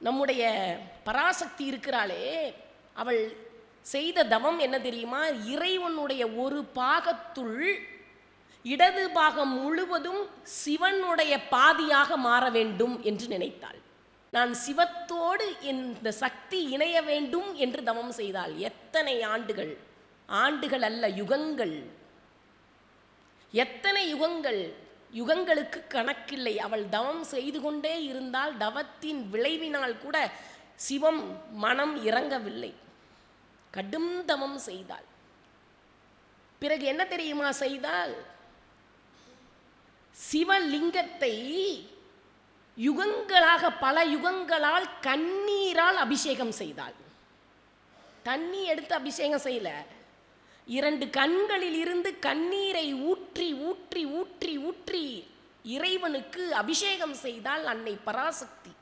நம்முடைய பராசக்தி இருக்கிறாளே அவள் செய்த தவம் என்ன தெரியுமா? இறைவனுடைய ஒரு பாகத்துள் இடது பாகம் முழுவதும் சிவனுடைய பாதியாக மாற வேண்டும் என்று நினைத்தாள். நான் சிவத்தோடு இந்த சக்தி இணைய வேண்டும் என்று தவம் செய்தாள். எத்தனை ஆண்டுகள்? ஆண்டுகள் அல்ல யுகங்கள். எத்தனை யுகங்கள்? யுகங்களுக்கு கணக்கில்லை. அவள் தவம் செய்து கொண்டே இருந்தால் தவத்தின் விளைவினால் கூட சிவம் மனம் இறங்கவில்லை. கடும் தவம் செய்தாள். பிறகு என்ன தெரியுமா செய்தால் சிவலிங்கத்தை யுகங்களாக பல யுகங்களால் கண்ணீரால் அபிஷேகம் செய்தாள். தண்ணி எடுத்து அபிஷேகம் செய்யல. இரண்டு கண்களில் இருந்து கண்ணீரை ஊற்றி ஊற்றி ஊற்றி ஊற்றி இறைவனுக்கு அபிஷேகம் செய்தால் அன்னை பராசக்தி.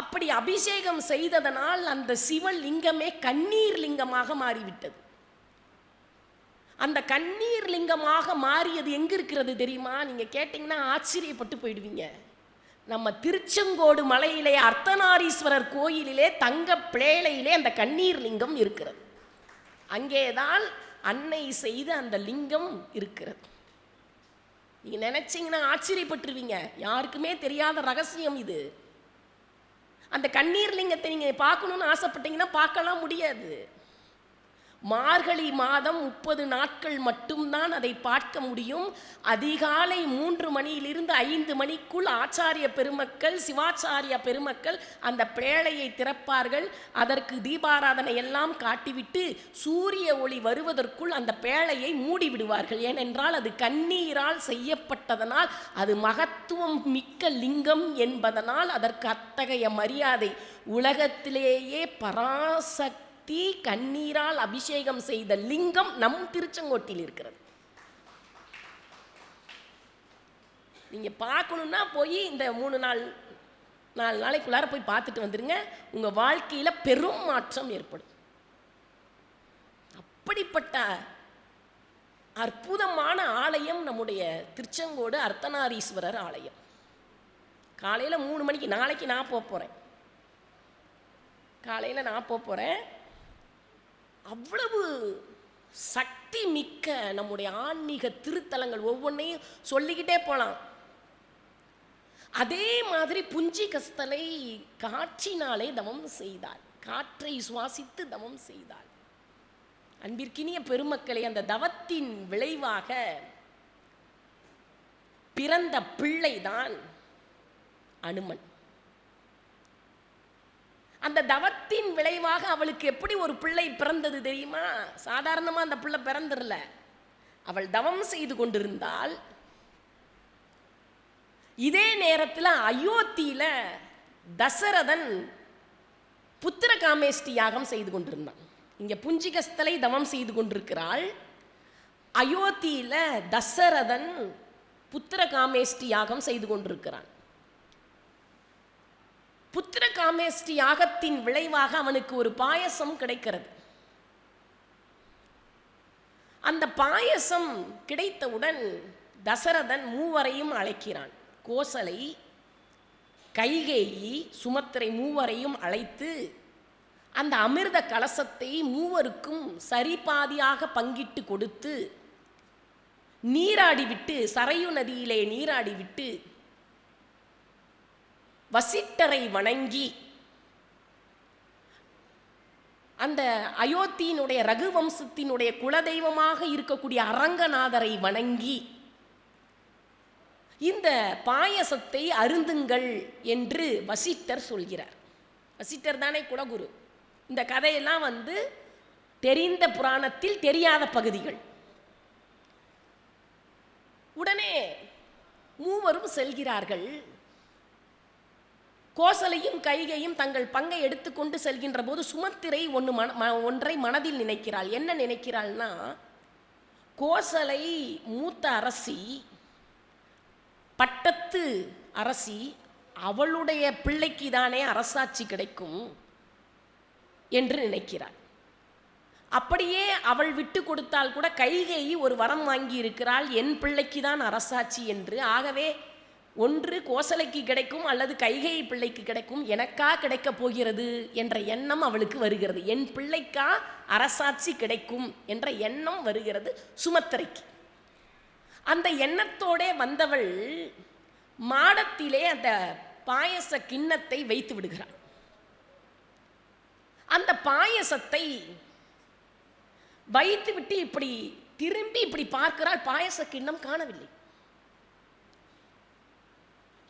அப்படி அபிஷேகம் செய்ததனால் அந்த சிவலிங்கமே கண்ணீர் லிங்கமாக மாறிவிட்டது. அந்த கண்ணீர் லிங்கமாக மாறியது எங்க இருக்கிறது தெரியுமா? நீங்க கேட்டீங்கன்னா ஆச்சரியப்பட்டு போயிடுவீங்க. நம்ம திருச்செங்கோடு மலையிலே அர்த்தநாரீஸ்வரர் கோயிலிலே தங்க பிளேலையிலே அந்த கண்ணீர் லிங்கம் இருக்கிறது. அங்கேதான் அன்னை செய்த அந்த லிங்கம் இருக்கிறது. நீங்க நினைச்சீங்கன்னா ஆச்சரியப்பட்டுருவீங்க. யாருக்குமே தெரியாத ரகசியம் இது. அந்த கண்ணீர் லிங்கத்தை நீங்க பார்க்கணும்னு ஆசைப்பட்டீங்கன்னா பார்க்கலாம் முடியாது. மார்கழி மாதம் முப்பது நாட்கள் மட்டும்தான் அதை பார்க்க முடியும். அதிகாலை மூன்று மணியிலிருந்து ஐந்து மணிக்குள் ஆச்சாரிய பெருமக்கள் சிவாச்சாரிய பெருமக்கள் அந்த பேழையை திறப்பார்கள். அதற்கு தீபாராதனை எல்லாம் காட்டிவிட்டு சூரிய ஒளி வருவதற்குள் அந்த பேழையை மூடிவிடுவார்கள் ஏனென்றால் அது கண்ணீரால் செய்யப்பட்டதனால் அது மகத்துவம் மிக்க லிங்கம் என்பதனால் அதற்கு அத்தகைய மரியாதை உலகத்திலேயே பராசக்தி தீ கண்ணீரால் அபிஷேகம் செய்த லிங்கம் நம் திருச்செங்கோட்டில் இருக்கிறது. நீங்க பார்க்கணும்னா போய் இந்த மூணு நாள் நாலு நாளைக்குள்ளார போய் பார்த்துட்டு வந்துருங்க. உங்க வாழ்க்கையில பெரும் மாற்றம் ஏற்படும். அப்படிப்பட்ட அற்புதமான ஆலயம் நம்முடைய திருச்செங்கோடு அர்த்தநாரீஸ்வரர் ஆலயம். காலையில் மூணு மணிக்கு நாளைக்கு நான் போக போகிறேன் காலையில் நான் போக போகிறேன் அவ்வளவு சக்தி மிக்க நம்முடைய ஆன்மீக திருத்தலங்கள் ஒவ்வொன்றையும் சொல்லிக்கிட்டே போகலாம் அதே மாதிரி புஞ்சி கஸ்தலை காற்றினாலே தவம் செய்தாள். காற்றை சுவாசித்து தவம் செய்தாள். அன்பிற்கினிய பெருமக்களே அந்த தவத்தின் விளைவாக பிறந்த பிள்ளைதான் அனுமன். அந்த தவத்தின் விளைவாக அவளுக்கு எப்படி ஒரு பிள்ளை பிறந்தது தெரியுமா? சாதாரணமாக அந்த பிள்ளை பிறந்துடல அவள் தவம் செய்து கொண்டிருந்தால் இதே நேரத்தில் அயோத்தியில தசரதன் புத்திர காமேஷ்டி யாகம் செய்து கொண்டிருந்தான். இங்க புஞ்சிகஸ்தலை தவம் செய்து கொண்டிருக்கிறாள். அயோத்தியில தசரதன் புத்திர காமேஷ்டி யாகம் செய்து கொண்டிருக்கிறான். புத்திர காமேஷ்டி யாகத்தின் விளைவாக அவனுக்கு ஒரு பாயசம் கிடைக்கிறது. அந்த பாயசம் கிடைத்தவுடன் தசரதன் மூவரையும் அழைக்கிறான். கோசலை கைகேயி சுமத்திரை மூவரையும் அழைத்து அந்த அமிர்த கலசத்தை மூவருக்கும் சரிபாதியாக பங்கிட்டு கொடுத்து நீராடிவிட்டு சரையு நதியிலே நீராடிவிட்டு வசிட்டரை வணங்கி. அந்த அயோத்தியினுடைய ரகுவம்சத்தினுடைய குலதெய்வமாக இருக்கக்கூடிய அரங்கநாதரை வணங்கி இந்த பாயசத்தை அருந்துங்கள் என்று வசிட்டர் சொல்கிறார். வசிட்டர் தானே குலகுரு. இந்த கதையெல்லாம் வந்து தெரிந்த புராணத்தில் தெரியாத பகுதிகள். உடனே மூவரும் செல்கிறார்கள். கோசலையும் கைகையும் தங்கள் பங்கை எடுத்துக்கொண்டு செல்கின்ற போது சுமத்திரை ஒன்று மன ம- ஒன்றை மனதில் நினைக்கிறாள். என்ன நினைக்கிறாள்னா கோசலை மூத்த அரசி பட்டத்து அரசி அவளுடைய பிள்ளைக்கு தானே அரசாட்சி கிடைக்கும் என்று நினைக்கிறாள். அப்படியே அவள் விட்டு கொடுத்தால் கூட கைகேயி ஒரு வரம் வாங்கி இருக்கிறாள். என் பிள்ளைக்கு தான் அரசாட்சி என்று. ஆகவே ஒன்று கோசலைக்கு கிடைக்கும் அல்லது கைகை பிள்ளைக்கு கிடைக்கும். எனக்கா கிடைக்கப் போகிறது என்ற எண்ணம் அவளுக்கு வருகிறது. என் பிள்ளைக்கா அரசாட்சி கிடைக்கும் என்ற எண்ணம் வருகிறது சுமத்திரைக்கு. அந்த எண்ணத்தோடே வந்தவள் மாடத்திலே அந்த பாயச கிண்ணத்தை வைத்து விடுகிறாள். அந்த பாயசத்தை வைத்துவிட்டு இப்படி திரும்பி இப்படி பார்க்கிறாள். பாயச கிண்ணம் காணவில்லை.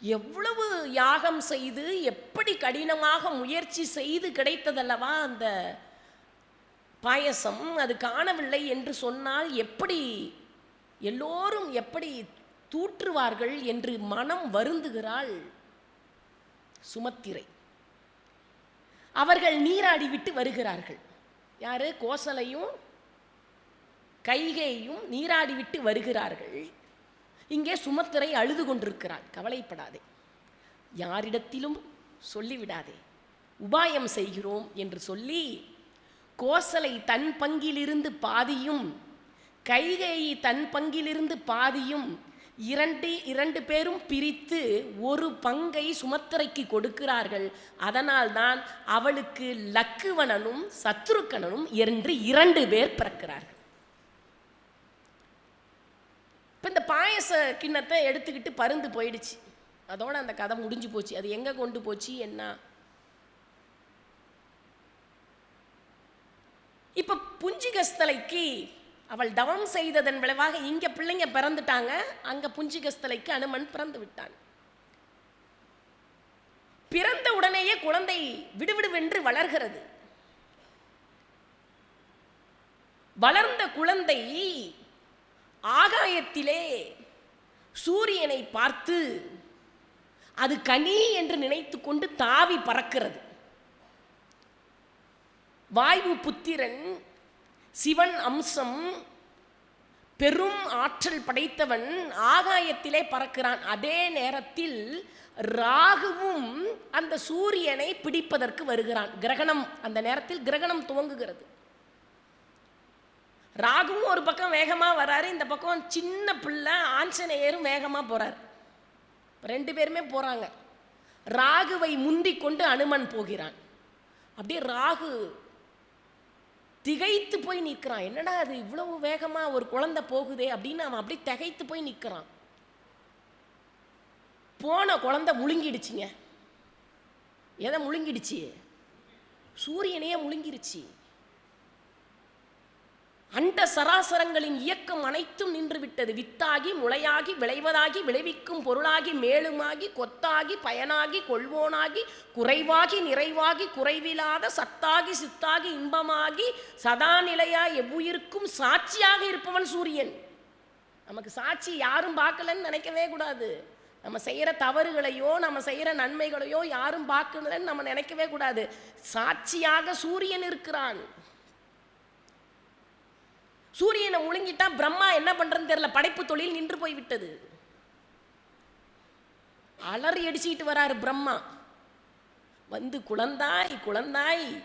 எவ்வளவு யாகம் செய்து எப்படி கடினமாக முயற்சி செய்து கிடைத்ததல்லவா அந்த பாயசம்? அது காணவில்லை என்று சொன்னால் எப்படி எல்லோரும் எப்படி தூற்றுவார்கள் என்று மனம் வருந்துகிறாள் சுமத்திரை. அவர்கள் நீராடி விட்டு வருகிறார்கள். யாரு? கோசலையும் கைகேயும் நீராடி விட்டு வருகிறார்கள். இங்கே சுமத்திரை அழுது கொண்டிருக்கிறாள். கவலைப்படாதே. யாரிடத்திலும் சொல்லிவிடாதே. உபாயம் செய்கிறோம் என்று சொல்லி கோசலை தன் பங்கிலிருந்து பாதியும் கைகேயி தன் பங்கிலிருந்து பாதியும் இரண்டு இரண்டு பேரும் பிரித்து ஒரு பங்கை சுமத்திரைக்கு கொடுக்கிறார்கள். அதனால்தான் அவளுக்கு லக்குவணனும் சத்ருக்கணனும் என்று இரண்டு பேர் பிறக்கிறார்கள். இப்போ இந்த பாயச கிண்ணத்தை எடுத்துக்கிட்டு பருந்து போயிடுச்சு. அதோட அந்த கதை முடிஞ்சு போச்சு. அது எங்கே கொண்டு போச்சு என்ன? இப்போ புஞ்சிகஸ்தலைக்கு அவள் தவம் செய்ததன் விளைவாக இங்கே பிள்ளைங்க பிறந்துட்டாங்க. அங்கே புஞ்சிகஸ்தலைக்கு அனுமன் பிறந்து விட்டான். பிறந்த உடனேயே குழந்தை விடுவிடுவென்று வளர்கிறது. வளர்ந்த குழந்தை ஆகாயத்திலே சூரியனை பார்த்து அது கனி என்று நினைத்து கொண்டு தாவி பறக்கிறது. வாயு புத்திரன் சிவன் அம்சம் பெரும் ஆற்றல் படைத்தவன் ஆகாயத்திலே பறக்கிறான். அதே நேரத்தில் ராகுவும் அந்த சூரியனை பிடிப்பதற்கு வருகிறான். கிரகணம் அந்த நேரத்தில் கிரகணம் துவங்குகிறது. ராகுவும் ஒரு பக்கம் வேகமாக வராரு இந்த பக்கம் சின்ன பிள்ளை ஆஞ்சநேயரும் வேகமாக போகிறார் ரெண்டு பேருமே போகிறாங்க ராகுவை முந்திக் கொண்டு அனுமன் போகிறான். அப்படியே ராகு திகைத்து போய் நிற்கிறான். என்னடா அது இவ்வளவு வேகமாக ஒரு குழந்தை போகுதே அப்படின்னு அவன் அப்படியே திகைத்து போய் நிற்கிறான். போன குழந்தை முழுங்கிடுச்சுங்க. எதை முழுங்கிடுச்சு? சூரியனையே முழுங்கிடுச்சு அண்ட சராசரங்களின் இயக்கம் அனைத்தும் நின்றுவிட்டது. வித்தாகி முளையாகி விளைவதாகி விளைவிக்கும் பொருளாகி மேலுமாகி கொத்தாகி பயனாகி கொள்வோனாகி குறைவாகி நிறைவாகி குறைவில்லாத சத்தாகி சித்தாகி இன்பமாகி சதாநிலையாய் எவ்வுயிருக்கும் சாட்சியாக இருப்பவன் சூரியன். நமக்கு சாட்சி யாரும் பார்க்கலன்னு நினைக்கவே கூடாது. நம்ம செய்கிற தவறுகளையோ நம்ம செய்கிற நன்மைகளையோ யாரும் பார்க்கலன்னு நம்ம நினைக்கவே கூடாது. சாட்சியாக சூரியன் இருக்கிறான். சூரியனை முழுங்கிட்டா பிரம்மா என்ன பண்றதுன்னு தெரியல. படைப்பு தொழில் நின்று போய் விட்டது அலறி அடிச்சுக்கிட்டு வராரு பிரம்மா. வந்து குழந்தாய் குழந்தாய்.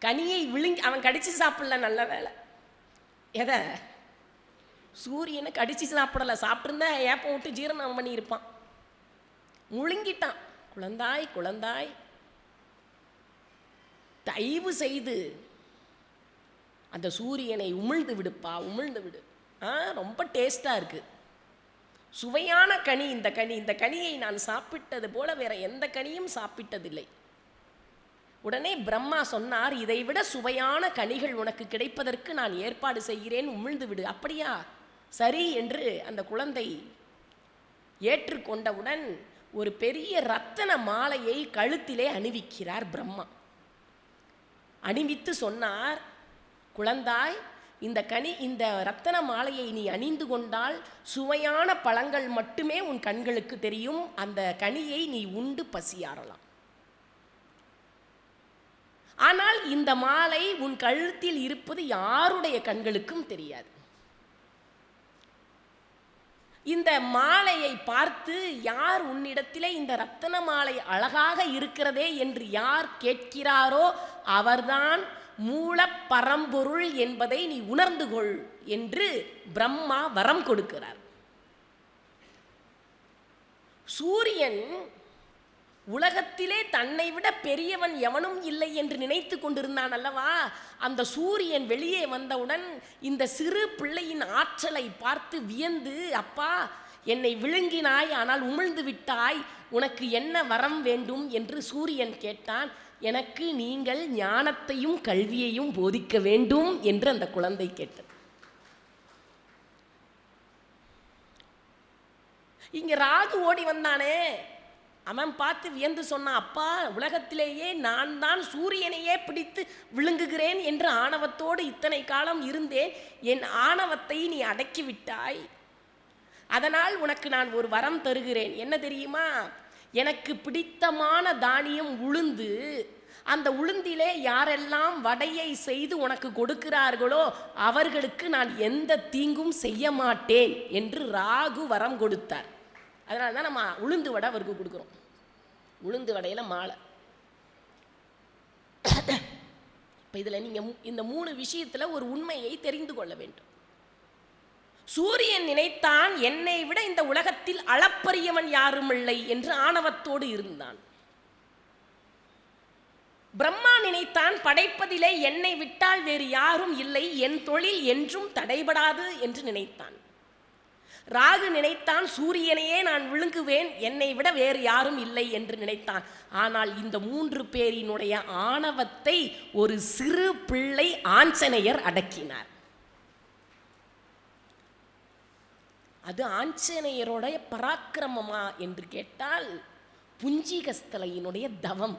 கனியை விழுங்கி அவன் கடிச்சு சாப்பிடல நல்ல வேலை எதை? சூரியனை கடிச்சு சாப்பிடல. சாப்பிட்ருந்தா ஏப்பம் விட்டு ஜீரணம் பண்ணியிருப்பான். முழுங்கிட்டான். குழந்தாய் குழந்தாய். தயவு செய்து அந்த சூரியனை உமிழ்ந்து விடுப்பா உமிழ்ந்து விடு. ஆ ரொம்ப டேஸ்ட்டாக இருக்குது சுவையான கனி இந்த கனி இந்த கனியை நான் சாப்பிட்டது போல வேற எந்த கனியும் சாப்பிட்டதில்லை. உடனே பிரம்மா சொன்னார் இதைவிட சுவையான கனிகள் உனக்கு கிடைப்பதற்கு நான் ஏற்பாடு செய்கிறேன் உமிழ்ந்து விடு. அப்படியா? சரி என்று அந்த குழந்தை ஏற்றுக்கொண்டவுடன் ஒரு பெரிய ரத்தன மாலையை கழுத்திலே அணிவிக்கிறார் பிரம்மா. அணிவித்து சொன்னார் குழந்தாய் இந்த கனி இந்த ரத்தன மாலையை நீ அணிந்து கொண்டால் சுவையான பழங்கள் மட்டுமே உன் கண்களுக்கு தெரியும். அந்த கனியை நீ உண்டு பசியாறலாம். ஆனால் இந்த மாலை உன் கழுத்தில் இருப்பது யாருடைய கண்களுக்கும் தெரியாது. இந்த மாலையை பார்த்து யார் உன்னிடத்திலே இந்த ரத்தன மாலை அழகாக இருக்கிறதே என்று யார் கேட்கிறாரோ அவர்தான் மூல பரம்பொருள் என்பதை நீ உணர்ந்து கொள் என்று பிரம்மா வரம் கொடுக்கிறார். சூரியன் உலகத்திலே தன்னை விட பெரியவன் எவனும் இல்லை என்று நினைத்து கொண்டிருந்தான் அல்லவா? அந்த சூரியன் வெளியே வந்தவுடன் இந்த சிறு பிள்ளையின் ஆற்றலை பார்த்து வியந்து அப்பா என்னை விழுங்கினாய் ஆனால் உமிழ்ந்து விட்டாய். உனக்கு என்ன வரம் வேண்டும் என்று சூரியன் கேட்டான். எனக்கு நீங்கள் ஞானத்தையும் கல்வியையும் போதிக்க வேண்டும் என்று அந்த குழந்தை கேட்டது. இங்க ராகு ஓடி வந்தானே. அவன் பார்த்து வியந்து சொன்னான் அப்பா உலகத்திலேயே நான் தான் சூரியனையே பிடித்து விழுங்குகிறேன் என்று ஆணவத்தோடு இத்தனை காலம் இருந்தேன். என் ஆணவத்தை நீ அடக்கி விட்டாய். அதனால் உனக்கு நான் ஒரு வரம் தருகிறேன். என்ன தெரியுமா? எனக்கு பிடித்தமான தானியம் உளுந்து. அந்த உளுந்திலே யாரெல்லாம் வடையை செய்து உனக்கு கொடுக்கிறார்களோ அவர்களுக்கு நான் எந்த தீங்கும் செய்ய மாட்டேன் என்று ராகு வரம் கொடுத்தார். அதனால தான் நம்ம உளுந்து வடை அவருக்கு கொடுக்குறோம். உளுந்து வடையில் மாலை. இப்போ இதில் நீங்கள் இந்த மூணு விஷயத்தில் ஒரு உண்மையை தெரிந்து கொள்ள வேண்டும். சூரியன் நினைத்தான் என்னை விட இந்த உலகத்தில் அளப்பரியவன் யாரும் இல்லை என்று ஆணவத்தோடு இருந்தான். பிரம்மா நினைத்தான் படைப்பதிலே என்னை விட்டால் வேறு யாரும் இல்லை என் தொழில் என்றும் தடைபடாது என்று நினைத்தான். ராகு நினைத்தான் சூரியனையே நான் விழுங்குவேன் என்னை விட வேறு யாரும் இல்லை என்று நினைத்தான். ஆனால் இந்த மூன்று பேரினுடைய ஆணவத்தை ஒரு சிறு பிள்ளை ஆஞ்சநேயர் அடக்கினார். அது ஆஞ்சநேயருடைய பராக்கிரமமா என்று கேட்டால் புஞ்சிகஸ்தலையினுடைய தவம்.